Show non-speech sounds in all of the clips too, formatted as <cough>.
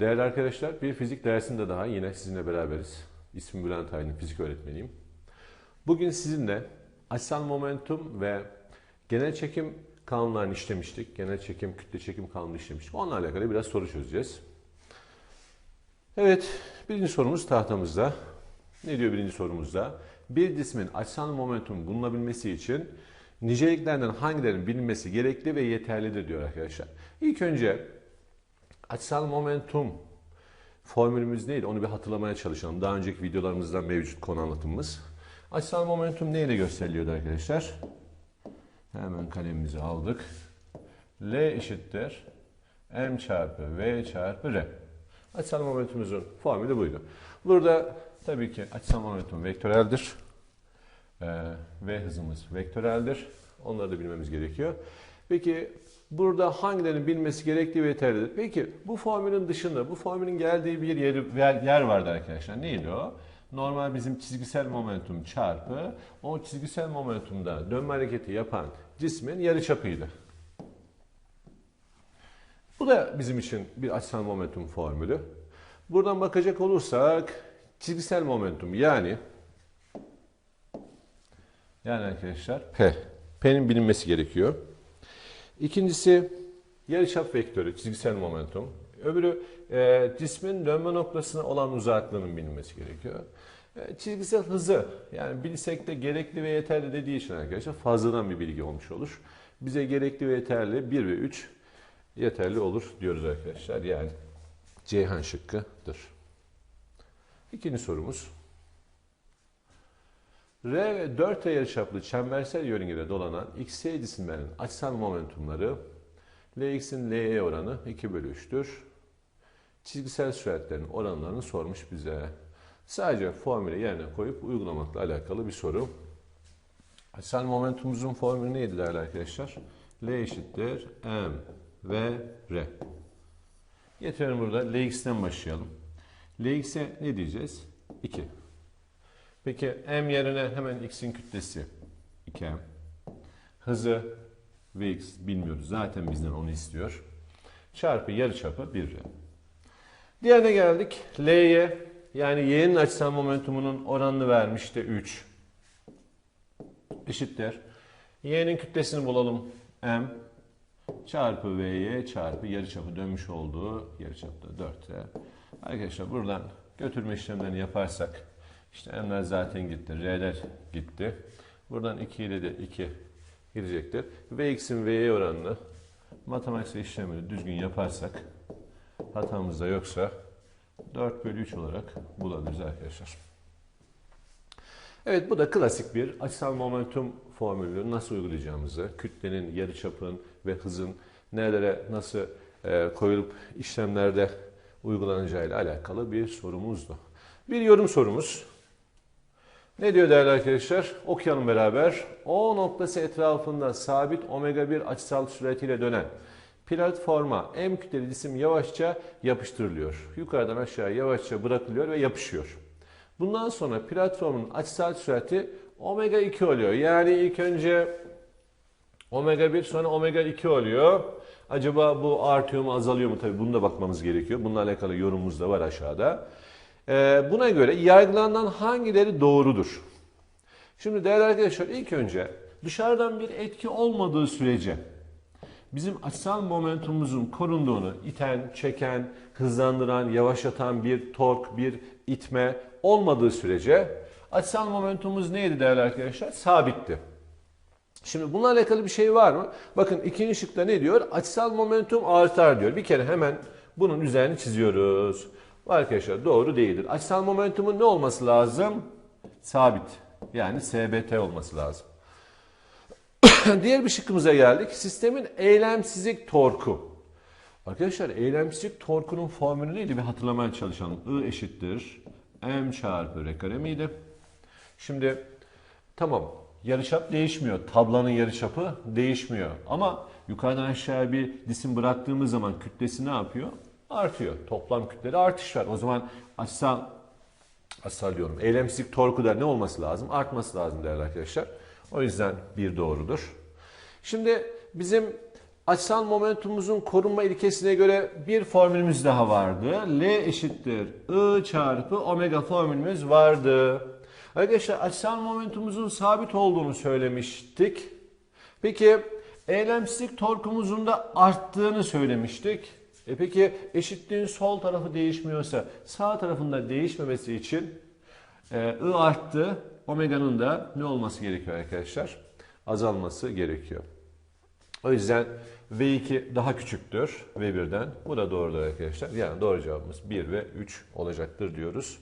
Değerli arkadaşlar, bir fizik dersinde daha yine sizinle beraberiz. İsmim Bülent Aydın, fizik öğretmeniyim. Bugün sizinle açısal momentum ve genel çekim kanunlarını işlemiştik. Genel çekim, kütle çekim kanunu işlemiştik. Onunla alakalı biraz soru çözeceğiz. Evet, birinci sorumuz tahtamızda. Ne diyor birinci sorumuzda? Bir cismin açısal momentum bulunabilmesi için niceliklerden hangilerinin bilinmesi gerekli ve yeterlidir diyor arkadaşlar. İlk önce açısal momentum formülümüz neydi? Onu bir hatırlamaya çalışalım. Daha önceki videolarımızdan mevcut konu anlatımımız. Açısal momentum neyle gösteriliyordu arkadaşlar? Hemen kalemimizi aldık. L eşittir m çarpı v çarpı r. Açısal momentumumuzun formülü buydu. Burada tabii ki açısal momentum vektöreldir. Ee, v hızımız vektöreldir. Onları da bilmemiz gerekiyor. Peki burada hangilerinin bilmesi gerektiği ve yeterlidir. Peki bu formülün dışında bu formülün geldiği bir yeri, yer vardı arkadaşlar. Neydi o? Normal bizim çizgisel momentum çarpı o çizgisel momentumda dönme hareketi yapan cismin yarıçapıydı. Bu da bizim için bir açısal momentum formülü. Buradan bakacak olursak çizgisel momentum yani yani arkadaşlar P. P'nin bilinmesi gerekiyor. İkincisi yarıçap vektörü, çizgisel momentum. Öbürü e, cismin dönme noktasına olan uzaklığının bilinmesi gerekiyor. E, çizgisel hızı yani bilsek de gerekli ve yeterli dediği için arkadaşlar fazladan bir bilgi olmuş olur. Bize gerekli ve yeterli 1 ve 3 yeterli olur diyoruz arkadaşlar. Yani Ceyhan şıkkıdır. İkinci sorumuz. R ve 4 yarıçaplı çembersel yörüngede dolanan XY cisimlerin açısal momentumları Lx'in L'ye oranı 2 bölü 3'tür. Çizgisel süratlerin oranlarını sormuş bize. Sadece formülü yerine koyup uygulamakla alakalı bir soru. Açısal momentumumuzun formülü neydi değerli arkadaşlar? L eşittir M ve R. Getirelim burada Lx'ten başlayalım. Lx'e ne diyeceğiz? 2. Peki m yerine hemen x'in kütlesi 2m. Hızı vx bilmiyoruz. Zaten bizden onu istiyor. Çarpı yarıçapı 1r. Diğerine geldik. L'ye yani y'nin açısal momentumunun oranını vermişti 3. Eşittir. Y'nin kütlesini bulalım. m çarpı vy çarpı yarıçapı dönmüş olduğu yarıçapta 4r. Arkadaşlar buradan götürme işlemlerini yaparsak işte m'ler zaten gitti. R'ler gitti. Buradan 2 ile de 2 girecektir. Vx'in v'ye oranını matematiksel işlemini düzgün yaparsak hatamız da yoksa 4 bölü 3 olarak bulabiliriz arkadaşlar. Evet bu da klasik bir açısal momentum formülünü nasıl uygulayacağımızı, kütlenin, yarıçapın ve hızın nerelere nasıl e, koyulup işlemlerde uygulanacağıyla alakalı bir sorumuzdu. Bir yorum sorumuz. Ne diyor değerli arkadaşlar? Okuyalım beraber. O noktası etrafında sabit omega 1 açısal süratiyle dönen platforma M kütleli cisim yavaşça yapıştırılıyor. Yukarıdan aşağı yavaşça bırakılıyor ve yapışıyor. Bundan sonra platformun açısal sürati omega 2 oluyor. Yani ilk önce omega 1 sonra omega 2 oluyor. Acaba bu artıyor mu azalıyor mu? Tabii bunu da bakmamız gerekiyor. Bununla alakalı yorumumuz da var aşağıda. Ee, buna göre yargılanan hangileri doğrudur? Şimdi değerli arkadaşlar ilk önce dışarıdan bir etki olmadığı sürece bizim açısal momentumumuzun korunduğunu iten, çeken, hızlandıran, yavaşlatan bir tork, bir itme olmadığı sürece açısal momentumumuz neydi değerli arkadaşlar? Sabitti. Şimdi bununla alakalı bir şey var mı? Bakın ikinci şıkta ne diyor? Açısal momentum artar diyor. Bir kere hemen bunun üzerini çiziyoruz. Arkadaşlar doğru değildir. Açısal momentumun ne olması lazım? Sabit. Yani SBT olması lazım. <coughs> Diğer bir şıkkımıza geldik. Sistemin eylemsizlik torku. Arkadaşlar eylemsizlik torkunun formülü neydi? Bir hatırlamaya çalışalım. I eşittir. M çarpı R kare miydi? Şimdi tamam yarıçap değişmiyor. Tablanın yarıçapı değişmiyor. Ama yukarıdan aşağıya bir cisim bıraktığımız zaman kütlesi ne yapıyor? Artıyor. Toplam kütlede artış var. O zaman açısal açısal diyorum. Eylemsizlik torku da ne olması lazım? Artması lazım değerli arkadaşlar. O yüzden bir doğrudur. Şimdi bizim Açısal momentumumuzun korunma ilkesine göre bir formülümüz daha vardı. L eşittir I çarpı omega formülümüz vardı. Arkadaşlar açısal momentumumuzun sabit olduğunu söylemiştik. Peki eylemsizlik torkumuzun da arttığını söylemiştik. E peki eşitliğin sol tarafı değişmiyorsa sağ tarafında değişmemesi için e, I arttı. Omega'nın da ne olması gerekiyor arkadaşlar? Azalması gerekiyor. O yüzden V2 daha küçüktür V1'den. Bu da doğrudur arkadaşlar. Yani doğru cevabımız 1 ve 3 olacaktır diyoruz.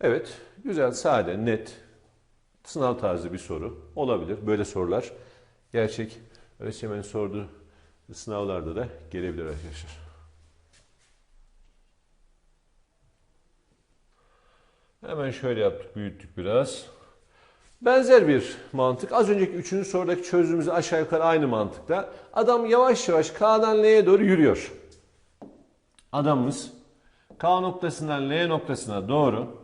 Evet, güzel, sade, net, sınav tarzı bir soru olabilir. Böyle sorular gerçek öğretmenin sorduğu sınavlarda da gelebilir arkadaşlar. Hemen şöyle yaptık, büyüttük biraz. Benzer bir mantık. Az önceki üçüncü sorudaki çözümümüz aşağı yukarı aynı mantıkla. Adam yavaş yavaş K'dan L'ye doğru yürüyor. Adamımız K noktasından L noktasına doğru,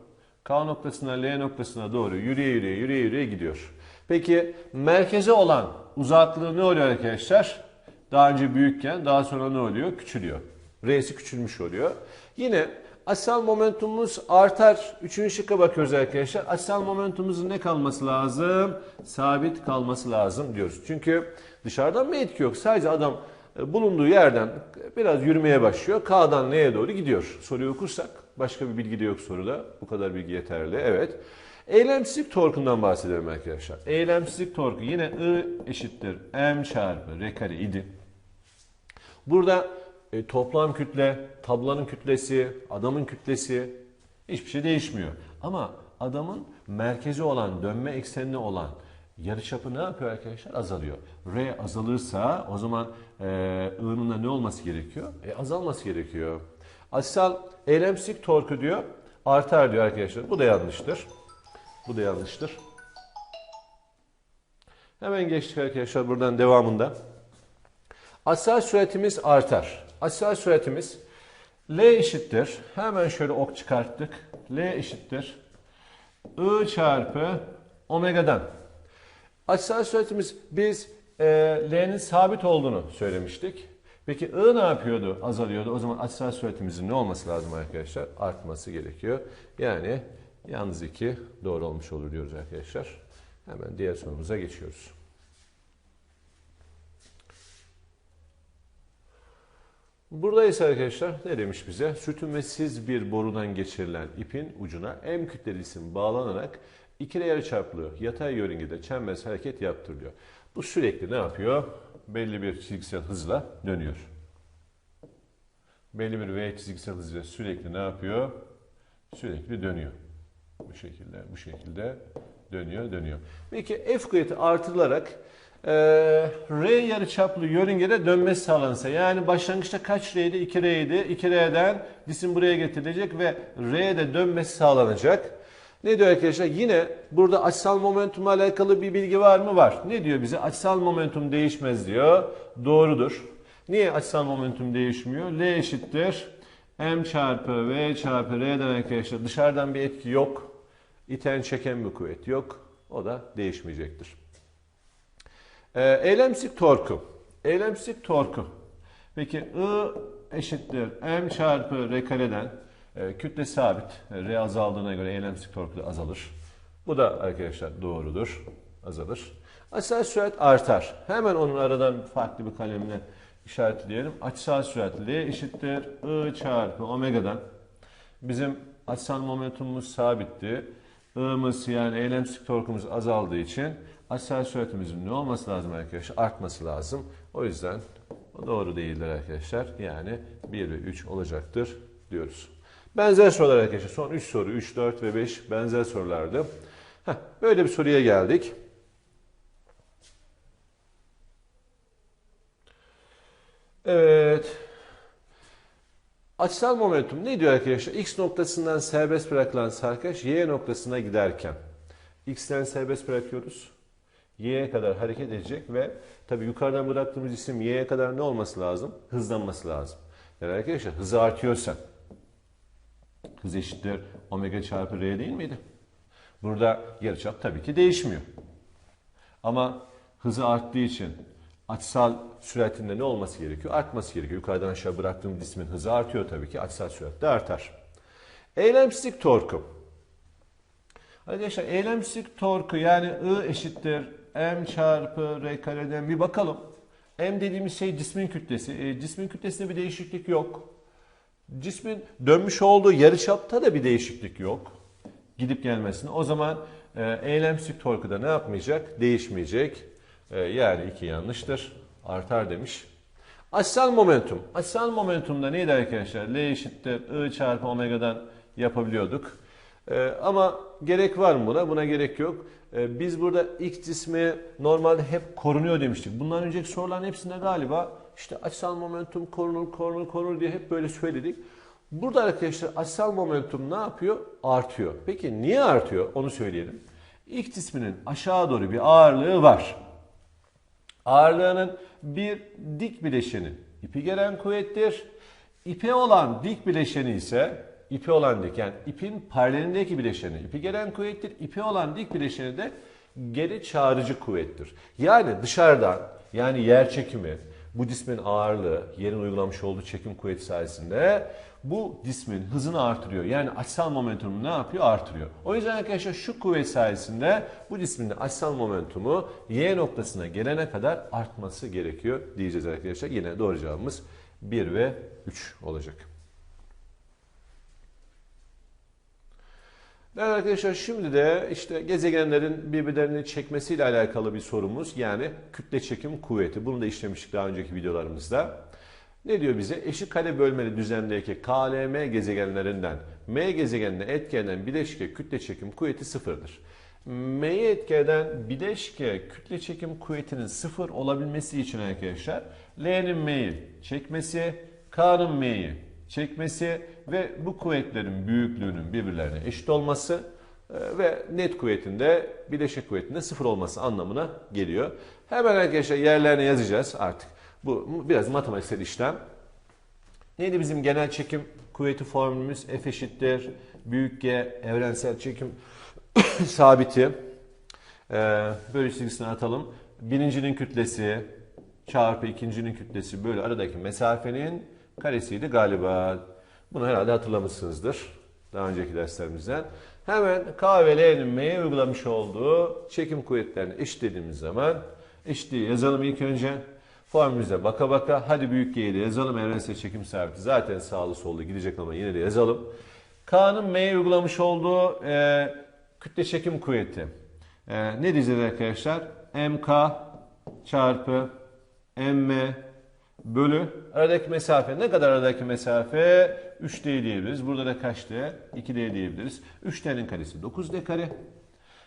K noktasından L noktasına doğru yürüye yürüye yürüye yürüye gidiyor. Peki merkeze olan uzaklığı ne oluyor arkadaşlar? Daha önce büyükken daha sonra ne oluyor? Küçülüyor. R'si küçülmüş oluyor. Yine Açısal momentumumuz artar. Üçüncü şıkka bakıyoruz arkadaşlar. Açısal momentumumuzun ne kalması lazım? Sabit kalması lazım diyoruz. Çünkü dışarıdan bir etki yok. Sadece adam e, bulunduğu yerden biraz yürümeye başlıyor. K'dan L'ye doğru gidiyor. Soruyu okursak başka bir bilgi de yok soruda. Bu kadar bilgi yeterli. Evet. Eylemsizlik torkundan bahsedelim arkadaşlar. Eylemsizlik torku yine I eşittir M çarpı R kare idi. Burada e, toplam kütle, tablanın kütlesi, adamın kütlesi hiçbir şey değişmiyor. Ama adamın merkezi olan, dönme eksenli olan yarıçapı ne yapıyor arkadaşlar? Azalıyor. R azalırsa o zaman e, I'nın ne olması gerekiyor? E, azalması gerekiyor. Açısal eylemsizlik torku diyor, artar diyor arkadaşlar. Bu da yanlıştır. Bu da yanlıştır. Hemen geçtik arkadaşlar buradan devamında. Açısal süratimiz artar. Açısal süratimiz L eşittir. Hemen şöyle ok çıkarttık. L eşittir. I çarpı omega'dan. Açısal süratimiz biz e, L'nin sabit olduğunu söylemiştik. Peki I ne yapıyordu? Azalıyordu. O zaman açısal süratimizin ne olması lazım arkadaşlar? Artması gerekiyor. Yani yalnız 2 doğru olmuş olur diyoruz arkadaşlar. Hemen diğer sorumuza geçiyoruz. Burada ise arkadaşlar ne demiş bize? Sürtünmesiz bir borudan geçirilen ipin ucuna M kütleli cisim bağlanarak ikili yarıçaplı yatay yörüngede çembers hareket yaptırılıyor. Bu sürekli ne yapıyor? Belli bir çizgisel hızla dönüyor. Belli bir V çizgisel hızla sürekli ne yapıyor? Sürekli dönüyor. Bu şekilde, bu şekilde dönüyor, dönüyor. Peki F kuvveti artırılarak e, R yarıçaplı yörüngede dönmesi sağlanırsa yani başlangıçta kaç R'ydi? 2 R'ydi. 2 R'den cisim buraya getirilecek ve R'de dönmesi sağlanacak. Ne diyor arkadaşlar? Yine burada açısal momentumla alakalı bir bilgi var mı? Var. Ne diyor bize? Açısal momentum değişmez diyor. Doğrudur. Niye açısal momentum değişmiyor? L eşittir. M çarpı V çarpı R'den arkadaşlar dışarıdan bir etki yok. İten çeken bir kuvvet yok. O da değişmeyecektir. Ee, torku. Eylemsizlik torku. Peki I eşittir M çarpı R kareden e, kütle sabit. R azaldığına göre eylemsizlik torku da azalır. Bu da arkadaşlar doğrudur. Azalır. Açısal sürat artar. Hemen onun aradan farklı bir kalemle işaretleyelim. Açısal sürat L eşittir I çarpı omega'dan. Bizim açısal momentumumuz sabitti. I'mız yani eylemsizlik torkumuz azaldığı için açısal süratimizin ne olması lazım arkadaşlar? Artması lazım. O yüzden o doğru değildir arkadaşlar. Yani 1 ve 3 olacaktır diyoruz. Benzer sorular arkadaşlar. Son 3 soru 3, 4 ve 5 benzer sorulardı. Heh, böyle bir soruya geldik. Evet. Açısal momentum ne diyor arkadaşlar? X noktasından serbest bırakılan sarkaç Y noktasına giderken X'ten serbest bırakıyoruz. Y'ye kadar hareket edecek ve tabi yukarıdan bıraktığımız isim Y'ye kadar ne olması lazım? Hızlanması lazım. Yani arkadaşlar hızı artıyorsa hız eşittir omega çarpı R değil miydi? Burada yarıçap tabii ki değişmiyor. Ama hızı arttığı için açısal süratinde ne olması gerekiyor? Artması gerekiyor. Yukarıdan aşağı bıraktığım cismin hızı artıyor tabii ki. Açısal sürat de artar. Eylemsizlik torku. Arkadaşlar eylemsizlik torku yani I eşittir m çarpı r kareden bir bakalım. M dediğimiz şey cismin kütlesi. E, cismin kütlesinde bir değişiklik yok. Cismin dönmüş olduğu yarıçapta da bir değişiklik yok. Gidip gelmesine. O zaman e, eylemsizlik torku da ne yapmayacak? Değişmeyecek. E, yani iki yanlıştır. Artar demiş. Açısal momentum. Açısal momentumda neydi arkadaşlar? L eşittir I çarpı omega'dan yapabiliyorduk. Ee, ama gerek var mı buna? Buna gerek yok. Ee, biz burada X cismi normalde hep korunuyor demiştik. Bundan önceki soruların hepsinde galiba işte açısal momentum korunur, korunur, korunur diye hep böyle söyledik. Burada arkadaşlar açısal momentum ne yapıyor? Artıyor. Peki niye artıyor? Onu söyleyelim. X cisminin aşağı doğru bir ağırlığı var. Ağırlığının bir dik bileşeni ipi gelen kuvvettir. İpe olan dik bileşeni ise ipi olan dik yani ipin paralelindeki bileşeni ipi gelen kuvvettir. İpi olan dik bileşeni de geri çağrıcı kuvvettir. Yani dışarıdan yani yer çekimi bu cismin ağırlığı yerin uygulamış olduğu çekim kuvveti sayesinde bu cismin hızını artırıyor. Yani açısal momentumu ne yapıyor? Artırıyor. O yüzden arkadaşlar şu kuvvet sayesinde bu cismin açısal momentumu y noktasına gelene kadar artması gerekiyor diyeceğiz arkadaşlar. Yine doğru cevabımız 1 ve 3 olacak. Evet arkadaşlar şimdi de işte gezegenlerin birbirlerini çekmesiyle alakalı bir sorumuz. Yani kütle çekim kuvveti. Bunu da işlemiştik daha önceki videolarımızda. Ne diyor bize? Eşit kare bölmeli düzendeki KLM gezegenlerinden M gezegenine etkilenen bileşke kütle çekim kuvveti sıfırdır. M'yi etkilenen bileşke kütle çekim kuvvetinin sıfır olabilmesi için arkadaşlar L'nin M'yi çekmesi, K'nın M'yi çekmesi ve bu kuvvetlerin büyüklüğünün birbirlerine eşit olması e, ve net kuvvetinde bileşik kuvvetinde sıfır olması anlamına geliyor. Hemen arkadaşlar yerlerine yazacağız artık. Bu biraz matematiksel işlem. Neydi bizim genel çekim kuvveti formülümüz? F eşittir büyük G evrensel çekim <coughs> sabiti. Ee, böyle çizgisini atalım. Birincinin kütlesi çarpı ikincinin kütlesi böyle aradaki mesafenin karesiydi galiba. Bunu herhalde hatırlamışsınızdır daha önceki derslerimizden. Hemen K ve L'nin M'ye uygulamış olduğu çekim kuvvetlerini eşitlediğimiz zaman eşitliği yazalım ilk önce. Formülümüze baka baka hadi büyük G'yi de yazalım. Evrensel çekim sabiti zaten sağlı sollu gidecek ama yine de yazalım. K'nın M'ye uygulamış olduğu e, kütle çekim kuvveti. E, ne diyeceğiz arkadaşlar? MK çarpı M bölü aradaki mesafe. Ne kadar aradaki mesafe? 3D diyebiliriz. Burada da kaç D? 2D diyebiliriz. 3D'nin karesi 9D kare.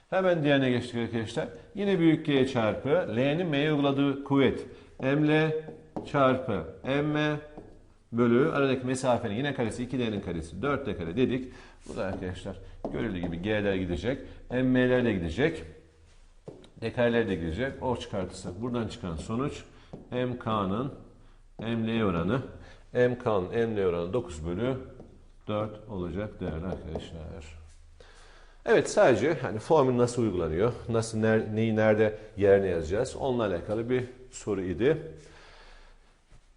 Hemen diğerine geçtik arkadaşlar. Yine büyük G çarpı L'nin M'ye uyguladığı kuvvet. ML çarpı M bölü aradaki mesafenin yine karesi 2D'nin karesi 4D kare dedik. Burada arkadaşlar görüldüğü gibi G'ler gidecek. MM'ler de gidecek. D kareler de gidecek. O çıkartırsak buradan çıkan sonuç MK'nın ML oranı MK'nın ML oranı 9 bölü 4 olacak değerli arkadaşlar. Evet sadece hani formül nasıl uygulanıyor, nasıl ner, neyi nerede yerine yazacağız onunla alakalı bir soru idi.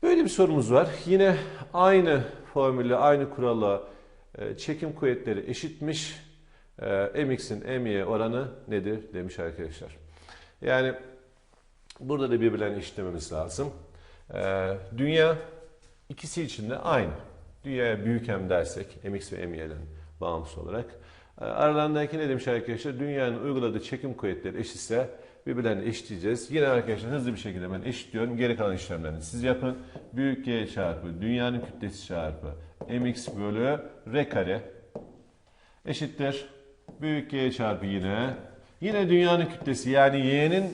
Böyle bir sorumuz var. Yine aynı formülle, aynı kuralla e, çekim kuvvetleri eşitmiş. E, mx'in m'ye oranı nedir demiş arkadaşlar. Yani burada da birbirlerini eşitlememiz lazım. E, dünya ikisi için de aynı. Dünyaya büyük m dersek mx ve m'den bağımsız olarak. Aralarındaki ne demiş arkadaşlar? Dünyanın uyguladığı çekim kuvvetleri eşitse birbirlerini eşitleyeceğiz. Yine arkadaşlar hızlı bir şekilde ben eşitliyorum. Geri kalan işlemlerini siz yapın. Büyük G çarpı dünyanın kütlesi çarpı mx bölü r kare eşittir. Büyük G çarpı yine. Yine dünyanın kütlesi yani y'nin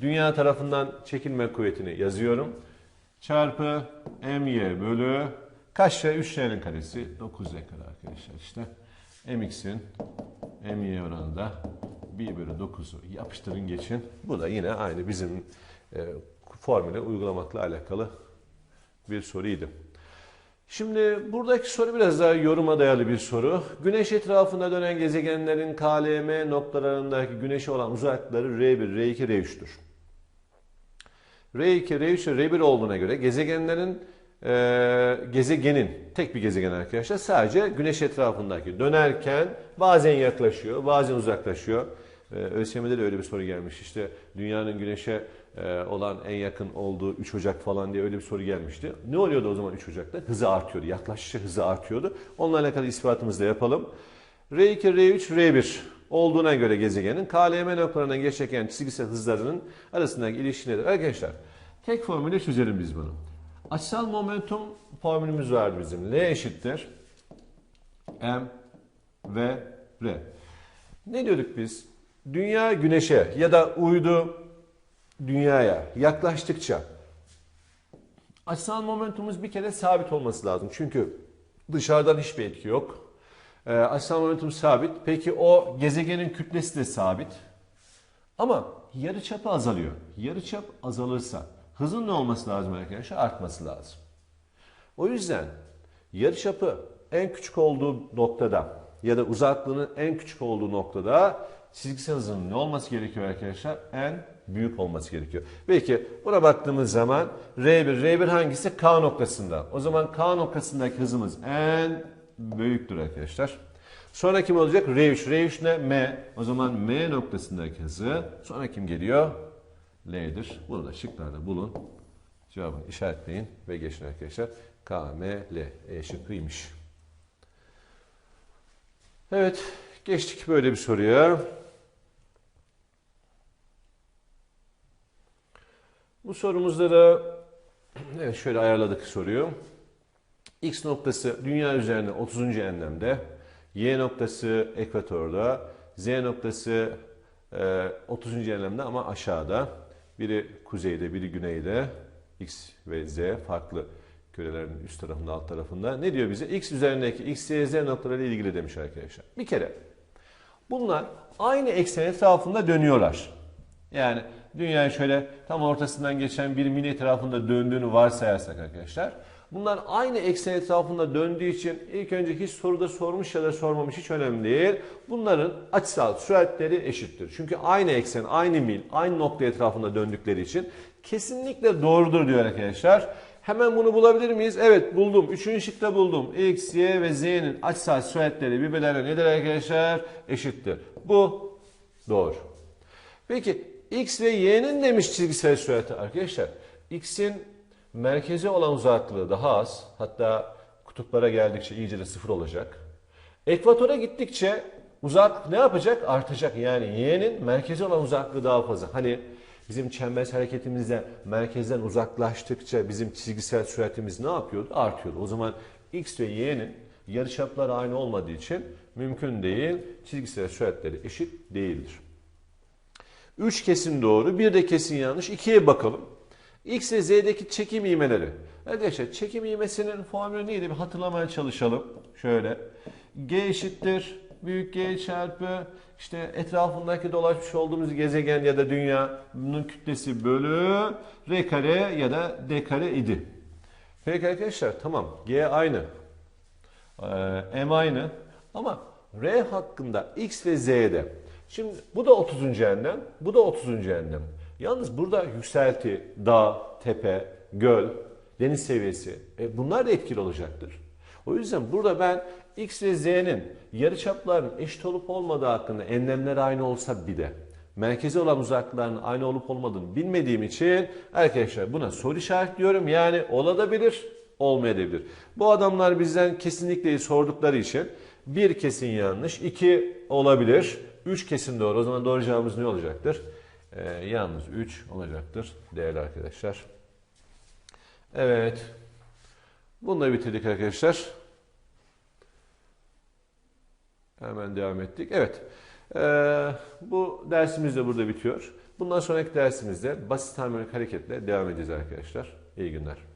dünya tarafından çekilme kuvvetini yazıyorum. Çarpı my bölü kaç y? 3y'nin karesi 9y kare arkadaşlar işte. mx'in my oranı da 1 bölü 9'u yapıştırın geçin. Bu da yine aynı bizim e, formüle uygulamakla alakalı bir soruydu. Şimdi buradaki soru biraz daha yoruma dayalı bir soru. Güneş etrafında dönen gezegenlerin KLM noktalarındaki güneşe olan uzaklıkları R1, R2, R3'tür. R2, R3 ve R1 olduğuna göre gezegenlerin e, gezegenin tek bir gezegen arkadaşlar sadece güneş etrafındaki dönerken bazen yaklaşıyor bazen uzaklaşıyor. E, ÖSYM'de de öyle bir soru gelmiş işte dünyanın güneşe e, olan en yakın olduğu 3 Ocak falan diye öyle bir soru gelmişti. Ne oluyordu o zaman 3 Ocak'ta? Hızı artıyordu. Yaklaştıkça hızı artıyordu. Onunla alakalı ispatımızı da yapalım. R2, R3, R1 olduğuna göre gezegenin KLM noktalarından geçerken çizgisel hızlarının arasındaki ilişki nedir? Arkadaşlar tek formülle çözelim biz bunu. Açısal momentum formülümüz vardı bizim. L eşittir M v R. Ne diyorduk biz? Dünya güneşe ya da uydu dünyaya yaklaştıkça açısal momentumumuz bir kere sabit olması lazım. Çünkü dışarıdan hiçbir etki yok. E, açısal momentum sabit. Peki o gezegenin kütlesi de sabit. Ama yarıçapı azalıyor. Yarıçap azalırsa hızın ne olması lazım arkadaşlar? Artması lazım. O yüzden yarıçapı en küçük olduğu noktada ya da uzaklığının en küçük olduğu noktada çizgisel hızının ne olması gerekiyor arkadaşlar? En büyük olması gerekiyor. Peki buna baktığımız zaman R1, R1 hangisi? K noktasında. O zaman K noktasındaki hızımız en büyüktür arkadaşlar. Sonra kim olacak? R3. R3 ne? M. O zaman M noktasındaki hızı. Sonra kim geliyor? L'dir. Bunu da şıklarda bulun. Cevabını işaretleyin ve geçin arkadaşlar. K, M, L. E şıkkıymış. Evet. Geçtik böyle bir soruya. Bu sorumuzda da evet şöyle ayarladık soruyu. X noktası dünya üzerinde 30. enlemde, Y noktası ekvatorda, Z noktası e, 30. enlemde ama aşağıda. Biri kuzeyde, biri güneyde. X ve Z farklı kürelerin üst tarafında, alt tarafında. Ne diyor bize? X üzerindeki X, Y, Z noktalarıyla ilgili demiş arkadaşlar. Bir kere bunlar aynı eksen etrafında dönüyorlar. Yani dünyayı şöyle tam ortasından geçen bir mini etrafında döndüğünü varsayarsak arkadaşlar. Bunlar aynı eksen etrafında döndüğü için ilk önce hiç soruda sormuş ya da sormamış hiç önemli değil. Bunların açısal süratleri eşittir. Çünkü aynı eksen, aynı mil, aynı nokta etrafında döndükleri için kesinlikle doğrudur diyor arkadaşlar. Hemen bunu bulabilir miyiz? Evet buldum. Üçüncü şıkta buldum. X, Y ve Z'nin açısal süratleri birbirlerine nedir arkadaşlar? Eşittir. Bu doğru. Peki X ve Y'nin demiş çizgisel sürati arkadaşlar. X'in merkeze olan uzaklığı daha az. Hatta kutuplara geldikçe iyice de sıfır olacak. Ekvatora gittikçe uzaklık ne yapacak? Artacak. Yani Y'nin merkeze olan uzaklığı daha fazla. Hani bizim çembers hareketimizde merkezden uzaklaştıkça bizim çizgisel süratimiz ne yapıyordu? Artıyordu. O zaman X ve Y'nin yarıçapları aynı olmadığı için mümkün değil. Çizgisel süratleri eşit değildir. 3 kesin doğru, bir de kesin yanlış. 2'ye bakalım. X ve Z'deki çekim ivmeleri. Arkadaşlar çekim ivmesinin formülü neydi? Bir hatırlamaya çalışalım. Şöyle. G eşittir. Büyük G çarpı işte etrafındaki dolaşmış olduğumuz gezegen ya da dünyanın kütlesi bölü R kare ya da D kare idi. Peki arkadaşlar tamam. G aynı. Ee, M aynı. Ama R hakkında X ve Z'de Şimdi bu da 30. enlem, bu da 30. enlem. Yalnız burada yükselti, dağ, tepe, göl, deniz seviyesi e bunlar da etkili olacaktır. O yüzden burada ben X ve Z'nin yarıçapların eşit olup olmadığı hakkında enlemler aynı olsa bir de merkezi olan uzaklıkların aynı olup olmadığını bilmediğim için arkadaşlar buna soru işaretliyorum. Yani olabilir, olmayabilir. Bu adamlar bizden kesinlikle sordukları için bir kesin yanlış, iki olabilir. 3 kesin doğru. O zaman doğru cevabımız ne olacaktır? Ee, yalnız 3 olacaktır değerli arkadaşlar. Evet. Bunu da bitirdik arkadaşlar. Hemen devam ettik. Evet. Ee, bu dersimiz de burada bitiyor. Bundan sonraki dersimizde basit harmonik hareketle devam edeceğiz arkadaşlar. İyi günler.